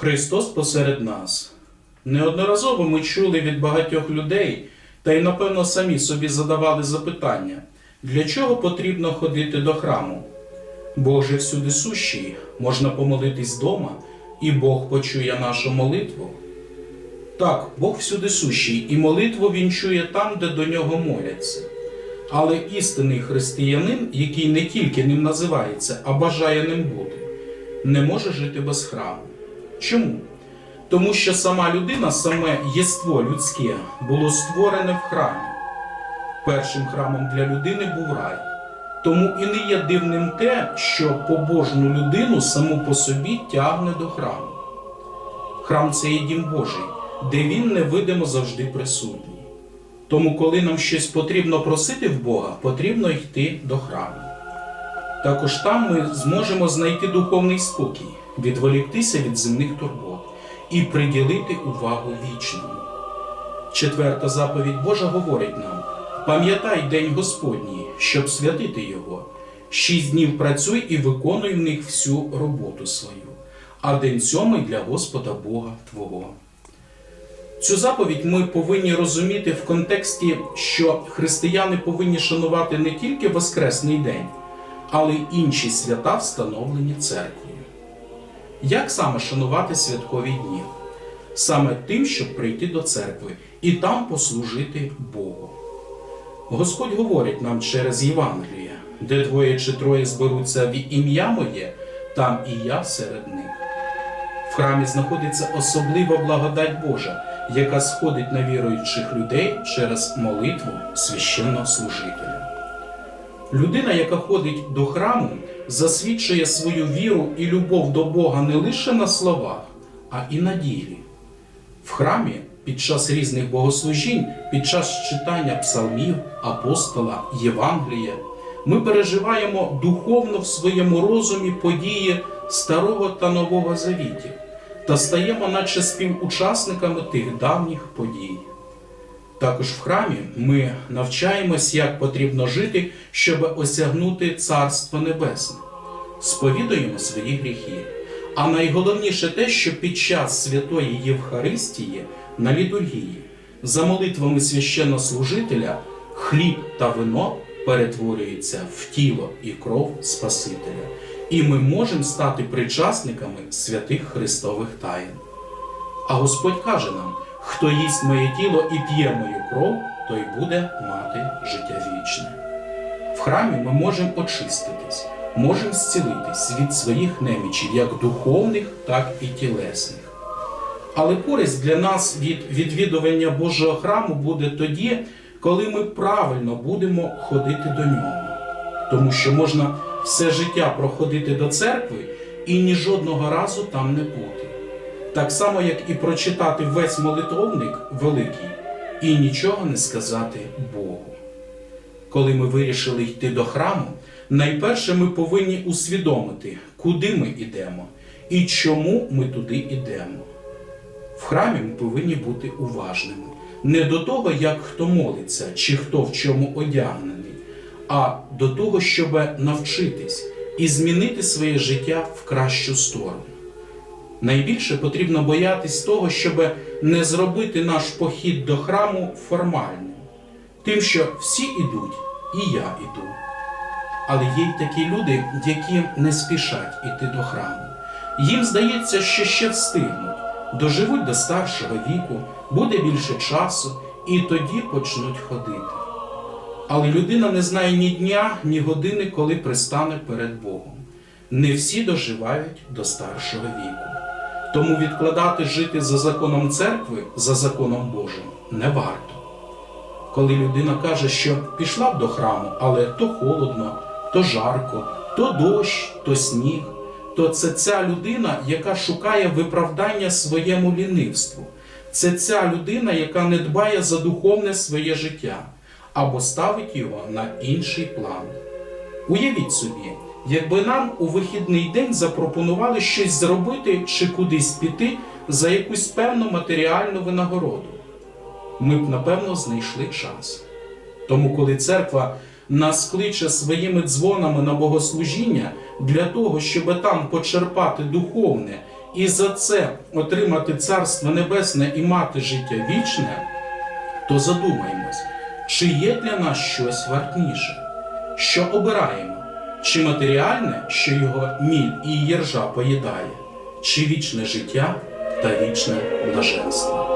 Христос посеред нас. Неодноразово ми чули від багатьох людей, та й напевно самі собі задавали запитання, для чого потрібно ходити до храму? Бог же всюди сущий, можна помолитись вдома, і Бог почує нашу молитву. Так, Бог всюди сущий, і молитву він чує там, де до нього моляться. Але істинний християнин, який не тільки ним називається, а бажає ним бути, не може жити без храму. Чому? Тому що сама людина, саме єство людське, було створене в храмі. Першим храмом для людини був рай. Тому і не є дивним те, що побожну людину саму по собі тягне до храму. Храм це є дім Божий, де він невидимо завжди присутній. Тому, коли нам щось потрібно просити в Бога, потрібно йти до храму. Також там ми зможемо знайти духовний спокій, відволіктися від земних турбот і приділити увагу вічному. Четверта заповідь Божа говорить нам: пам'ятай день Господній, щоб святити його. Шість днів працюй і виконуй в них всю роботу свою, а день сьомий для Господа Бога Твого. Цю заповідь ми повинні розуміти в контексті, що християни повинні шанувати не тільки Воскресний день, але й інші свята, встановлені церквою. Як саме шанувати святкові дні? Саме тим, щоб прийти до церкви і там послужити Богу. Господь говорить нам через Євангеліє, де двоє чи троє зберуться в ім'я моє, там і я серед них. В храмі знаходиться особлива благодать Божа, яка сходить на віруючих людей через молитву священного служителя. Людина, яка ходить до храму, засвідчує свою віру і любов до Бога не лише на словах, а і на ділі. В храмі під час різних богослужінь, під час читання псалмів, апостола, Євангелія, ми переживаємо духовно в своєму розумі події Старого та Нового Завітів та стаємо, наче співучасниками тих давніх подій. Також в храмі ми навчаємось, як потрібно жити, щоб осягнути Царство Небесне, сповідуємо свої гріхи. А найголовніше те, що під час святої Євхаристії на літургії за молитвами священнослужителя хліб та вино перетворюються в тіло і кров Спасителя, і ми можемо стати причасниками святих Христових таїн. А Господь каже нам: хто їсть моє тіло і п'є мою кров, той буде мати життя вічне. В храмі ми можемо очиститись, можемо зцілитись від своїх немічів, як духовних, так і тілесних. Але користь для нас від відвідування Божого храму буде тоді, коли ми правильно будемо ходити до нього. Тому що можна все життя проходити до церкви і ні жодного разу там не бути. Так само, як і прочитати весь молитовник великий і нічого не сказати Богу. Коли ми вирішили йти до храму, найперше ми повинні усвідомити, куди ми йдемо і чому ми туди йдемо. В храмі ми повинні бути уважними не до того, як хто молиться чи хто в чому одягнений, а до того, щоб навчитись і змінити своє життя в кращу сторону. Найбільше потрібно боятись того, щоб не зробити наш похід до храму формальним, тим, що всі ідуть, і я іду. Але є й такі люди, які не спішать іти до храму. Їм здається, що ще встигнуть, доживуть до старшого віку, буде більше часу, і тоді почнуть ходити. Але людина не знає ні дня, ні години, коли пристане перед Богом. Не всі доживають до старшого віку. Тому відкладати жити за законом церкви, за законом Божим не варто. Коли людина каже, що пішла б до храму, але то холодно, то жарко, то дощ, то сніг, то це ця людина, яка шукає виправдання своєму лінивству. Це ця людина, яка не дбає за духовне своє життя або ставить його на інший план. Уявіть собі, якби нам у вихідний день запропонували щось зробити чи кудись піти за якусь певну матеріальну винагороду, ми б напевно знайшли час. Тому, коли церква нас кличе своїми дзвонами на богослужіння для того, щоб там почерпати духовне і за це отримати Царство Небесне і мати життя вічне, то задумаємось, чи є для нас щось вартніше, що обираємо, чи матеріальне, що його міль і єржа поїдає, чи вічне життя та вічне блаженство.